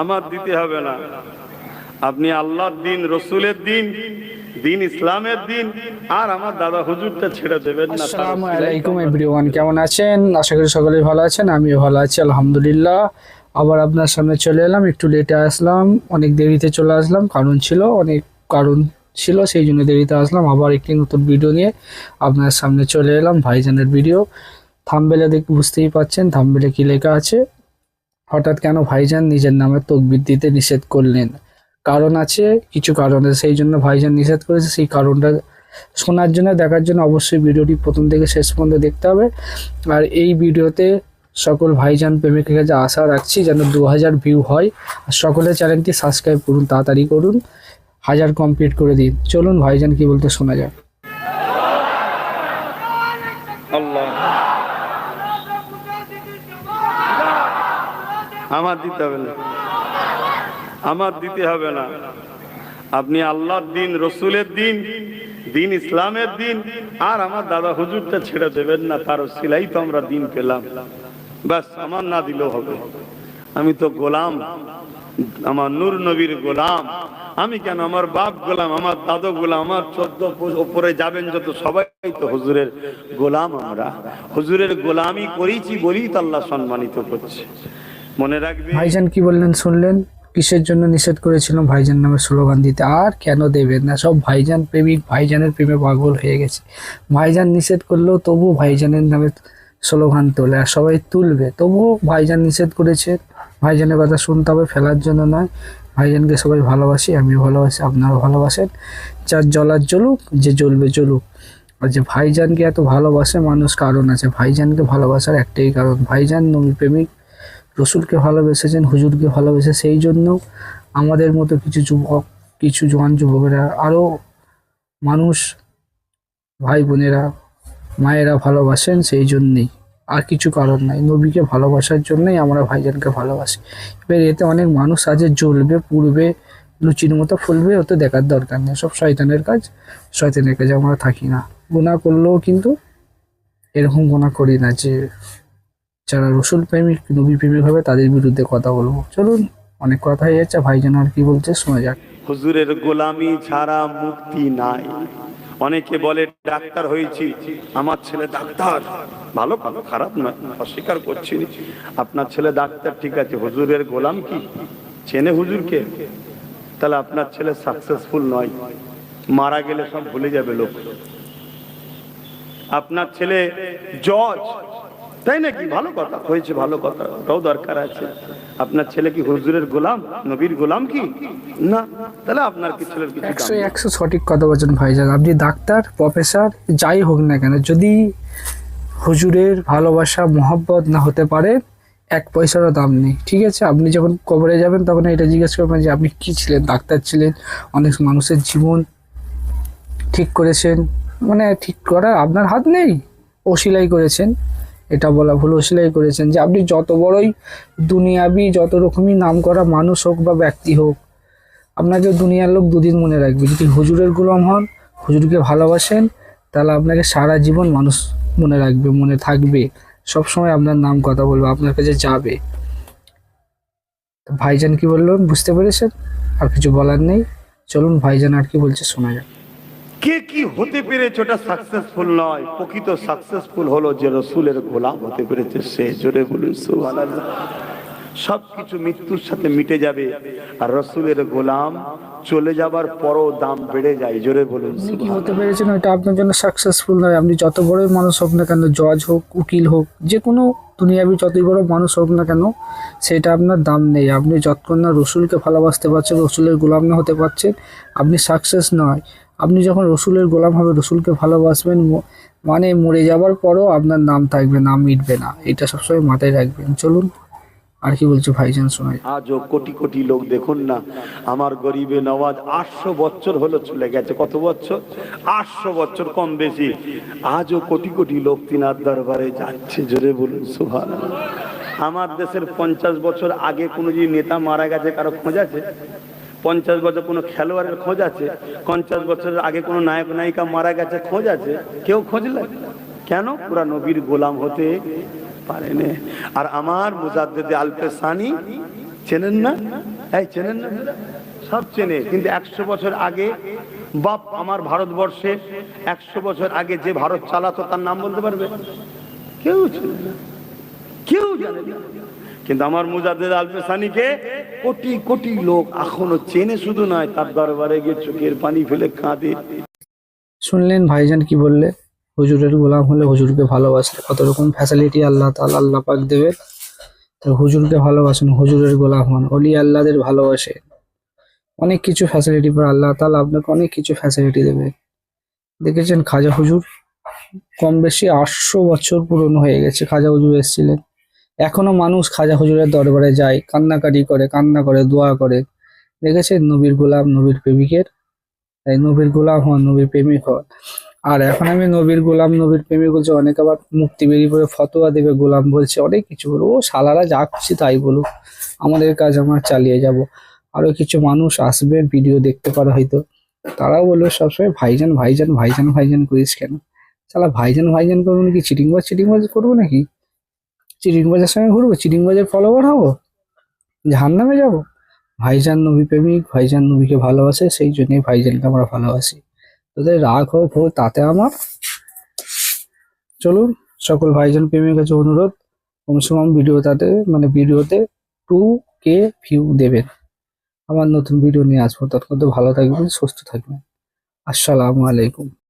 আমার দিতে হবে না। আপনি আল্লাহর দিন, রসুলের দিন দিন ইসলামের দিন, আর আমার দাদা হুজুরটা ছেড়ে দেবেন না। আসসালামু আলাইকুম এভরিওয়ান কেমন আছেন? আশা করি সকলেই ভালো আছেন, আমিও ভালো আছি, আলহামদুলিল্লাহ। আবার আপনার সামনে চলে এলাম, একটু লেটে আসলাম, অনেক দেরিতে চলে আসলাম, কারণ ছিল, অনেক কারণ ছিল, সেই জন্য দেরিতে আসলাম। আবার একটি নতুন ভিডিও নিয়ে আপনার সামনে চলে এলাম, ভাইজানের ভিডিও থামবেলে দেখে বুঝতেই পাচ্ছেন, থামবেলে কি লেখা আছে? হঠাৎ কেন ভাইজান নিজের নামে তকবির দিতে নিষেধ করলেন? কারণ আছে, কিছু কারণ সেই জন্য ভাইজান নিষেধ করেছে, সেই কারণটা শোনার জন্য, দেখার জন্য অবশ্যই ভিডিওটি প্রথম থেকে শেষ পর্যন্ত দেখতে হবে। আর এই ভিডিওতে সকল ভাইজান প্রেমিকের কাছে আশা রাখছি যেন দু হাজার ভিউ হয়। আর সকলের চ্যানেলটি সাবস্ক্রাইব করুন, তাড়াতাড়ি করুন, হাজার কমপ্লিট করে দিন। চলুন ভাইজান কি বলতে শোনা যাক। আল্লাহ। আমার দিতে হবে না। আমার দিতে হবে না। আপনি আল্লাহর দিন, রসুলের দিন দিন ইসলামের দিন, আর আমার দাদা হুজুরটা ছেড়ে দেবেন না, তার সিলাই তো আমরা দিন পেলাম। ব্যাস, আমার না দিলেও হবে। আমি তো গোলাম। আমার নূর নবীর গোলাম। আমি কেন আমার বাপ গোলাম, আমার দাদু গোলাম, আমার চোদ্দ উপরে যাবেন যত সবাই তো হুজুরের গোলাম আমরা। হুজুরের গোলামি করেছি বলেই তো আল্লাহ সম্মানিত করছে। মনে রাখবে। ভাইজান কি বললেন শুনলেন? কিসের জন্য নিষেধ করেছিল ভাইজান নামে স্লোগান দিতে? আর কেন দেবেন না? সব ভাইজান প্রেমিক, ভাইজানের প্রেমে পাগল হয়ে গেছে। ভাইজান নিষেধ করলেও তবু ভাইজানের নামে স্লোগান তোলে আর সবাই তুলবে। তবুও ভাইজান নিষেধ করেছে। ভাইজানের কথা শুনতে হবে, ফেলার জন্য নয়। ভাইজানকে সবাই ভালোবাসি, আমিও ভালোবাসি, আপনারাও ভালোবাসেন। যার জ্বলার জ্বলুক, যে জ্বলবে জ্বলুক। আর যে ভাইজানকে এত ভালোবাসে, মানুষ কারণ আছে। ভাইজানকে ভালোবাসার একটাই কারণ। ভাইজান নবী প্রেমিক রসুলকে ভালোবেসেছেন, হুজুরকে ভালোবেসে সেই জন্য আমাদের মতো কিছু যুবক, কিছু জোয়ান যুবকেরা আরও মানুষ ভাই বোনেরা, মায়েরা ভালোবাসেন সেই জন্যেই। আর কিছু কারণ নাই। নবীকে ভালোবাসার জন্যই আমরা ভাইজানকে ভালোবাসি। এবার এতে অনেক মানুষ আছে জ্বলবে, পুড়বে, লুচির মতো ফুলবে ওতে দেখার দরকার নেই। সব শয়তানের কাজ, শয়তানের কাজে আমরা থাকি না। গুণা করলেও কিন্তু এরকম গুণা করি না যে যারা রসুল প্রেমিক, নবী প্রেমিক হবে, তাদের বিরুদ্ধে কথা বলব। চলুন, অনেক কথা হয়ে যাচ্ছে ভাইজান আর কি বলছে, শোনা যাক। হুজুরের গোলামি ছাড়া মুক্তি নাই। অনেকে বলে, ডাক্তার হয়েছি, আমার ছেলে ডাক্তার। ভালো ভালো, খারাপ না অস্বীকার করছি। আপনার ছেলে ডাক্তার, ঠিক আছে, হুজুরের গোলাম কি? চেনে হুজুরকে? তাহলে আপনার ছেলে সাকসেসফুল নয়। মারা গেলে সব ভুলে যাবে লোক। আপনার ছেলে জজ তাই নাকি? ভালো কথা। হয়েছে ভালো কথা। ওটাও দরকার আছে। আপনার ছেলে কি হুজুরের গোলাম? নবীর গোলাম কি? না। তাহলে আপনার কি ছেলের কিছু একশো একশো সঠিক কথা বলছেন ভাইজান। আপনি ডাক্তার প্রফেসর যাই হোক না কেন যদি হুজুরের ভালোবাসা মহব্বত না হতে পারে এক পয়সারও দাম নেই। ঠিক আছে? আপনি যখন কবরে যাবেন তখন এটা জিজ্ঞেস করবেন যে আপনি কি ছিলেন? ডাক্তার ছিলেন? অনেক মানুষের জীবন ঠিক করেছেন? মানে ঠিক করার আপনার হাত নেই। ওসিলাই করেছেন। এটা বলা ভুল ওসিলাই করেছেন যে আপনি যত বড়ই দুনিয়াবি, যত রকমই নাম করা মানুষ হোক বা ব্যক্তি হোক, আপনাকে দুনিয়ার লোক দুদিন মনে রাখবে যদি হুজুরের গোলাম হন, হুজুরকে ভালোবাসেন, তাহলে আপনাকে সারা জীবন মানুষ মনে রাখবে, মনে থাকবে। সব সময় আপনার নাম কথা বলবে, আপনার কাছে যাবে। ভাইজান কি বললেন? বুঝতে পেরেছেন? আর কিছু বলার নেই। চলুন, ভাইজান আর কি বলছে শোনা যাক। কে কি হতে পেরেছে ওটা সাকসেসফুল নয়। প্রকৃত সাকসেসফুল হলো যে রসুলের গোলাম হতে পেরেছে সে। জোরে বলুন সুবহানাল্লাহ। সব কিছু মৃত্যুর সাথে মিটে যাবে। আর রসুলের গোলাম চলে যাবার পরও দাম বেড়ে যায়। জোরে বলুন কি। হতে পেরেছেন? ওটা আপনার জন্য সাকসেসফুল নয়। আপনি যত বড়ই মানুষ হোক না কেন জজ হোক উকিল হোক যে কোনো দুনিয়াবি যতই বড় মানুষ হোক না কেন, সেটা আপনার দাম নেই। আপনি যতক্ষণ না রসুলকে ভালোবাসতে পারছেন, রসুলের গোলাম না হতে পারছেন, আপনি সাকসেস নয়। আপনি যখন রসুলের গোলাম হবে, রসুলকে ভালোবাসবেন মানে মরে যাবার পরও আপনার নাম থাকবে নাম মিটবে না। এটা সবসময় মাথায় রাখবেন। চলুন। আর কি বলছে ভাইজান শোনায় আজও কোটি কোটি লোক দেখুন না, আমার গরিবে নওয়াজ আটশো বছর হলো চলে গেছে, কত বছর? আটশো বছর কম বেশি। আজও কোটি কোটি লোক তিনার দরবারে যাচ্ছে, জোরে বলুন সুভান আমার দেশের পঞ্চাশ বছর আগে কোনো যে নেতা মারা গেছে, কারও খোঁজ আছে? পঞ্চাশ বছর কোনো খেলোয়াড়ের খোঁজ আছে? পঞ্চাশ বছরের আগে কোনো নায়ক, নায়িকা মারা গেছে, খোঁজ আছে? কেউ খোঁজলে কেন পুরা নবীর গোলাম হতে পারেনি। আর আমার মুজাদ্দেদে আলপে সানি, চেনেন না? এই, চেনেন না? সব চেনে, কিন্তু একশো বছর আগে বাপ আমার ভারতবর্ষে, একশো বছর আগে যে ভারত চালাতো, তার নাম বলতে পারবে? কেউ চেনে না। কেউ জানে না। কিন্তু আমার মুজাদ্দেদ আলপেসানিকে কোটি কোটি লোক এখনও চেনে শুধু নয়, তার দরবারে গিয়ে চোখের পানি ফেলে কাঁদে। শুনলেন ভাইজান কি বললে? হুজুরের গোলাম হলে হুজুরকে ভালোবাসলে কত রকম ফ্যাসিলিটি আল্লাহ তাআলা আল্লাহ পাক দেবে। তো হুজুরকে ভালোবাসেন, হুজুরের গোলাম হন, অলি আল্লাহদের ভালোবাসে। অনেক কিছু ফ্যাসিলিটি পর আল্লাহ তাআলা আপনাকে অনেক কিছু ফ্যাসিলিটি দেবে। দেখেছেন খাজা হুজুর কম বেশি আটশো বছর পুরনো হয়ে গেছে, খাজা হুজুর এসেছিলেন। এখনও মানুষ খাজা হুজুরের দরবারে যায়, কান্নাকাটি করে, কান্না করে, দোয়া করে। দেখেছেন নবীর গোলাম নবীর প্রেমিকের? তাই নবীর গোলাম হন, নবীর প্রেমিক হন। আর এখন আমি নবীর গোলাম, নবীর প্রেমী বলছে, অনেক আবার মুক্তি বেরিয়ে পড়ে, ফতোয়া দেবে, গোলাম বলছে, অনেক কিছু বলব। ও শালারা যা খুশি তাই বলুক, আমাদের কাজ আমরা চালিয়ে যাব। আরও কিছু মানুষ আসবে, ভিডিও দেখতে পারে হয়তো। তারাও বলবে সবসময়, ভাইজান ভাইজান ভাইজান ভাইজান করিস কেন? শালা, ভাইজান ভাইজান করব নাকি? চিটিংবাজ চিটিংবাজ করব নাকি? চিটিংবাজের সঙ্গে ঘুরবো, চিটিংবাজের ফলোয়ার হব? জাহান্নামে যাব? ভাইজান নবী প্রেমিক, ভাইজান নবীকে ভালোবাসে, সেই জন্যই ভাইজানকে আমরা ভালোবাসি। তোদের রাগ হোক হোক, তাতে আমার। চলুন, সকল ভাইজান প্রেমের কাছে অনুরোধ অনেক সময় ভিডিও তাতে মানে ভিডিওতে টু কে ভিউ দেবেন। আমার নতুন ভিডিও নিয়ে আসব। তৎক্ষণ ভালো থাকবেন, সুস্থ থাকবেন। আসসালামু আলাইকুম।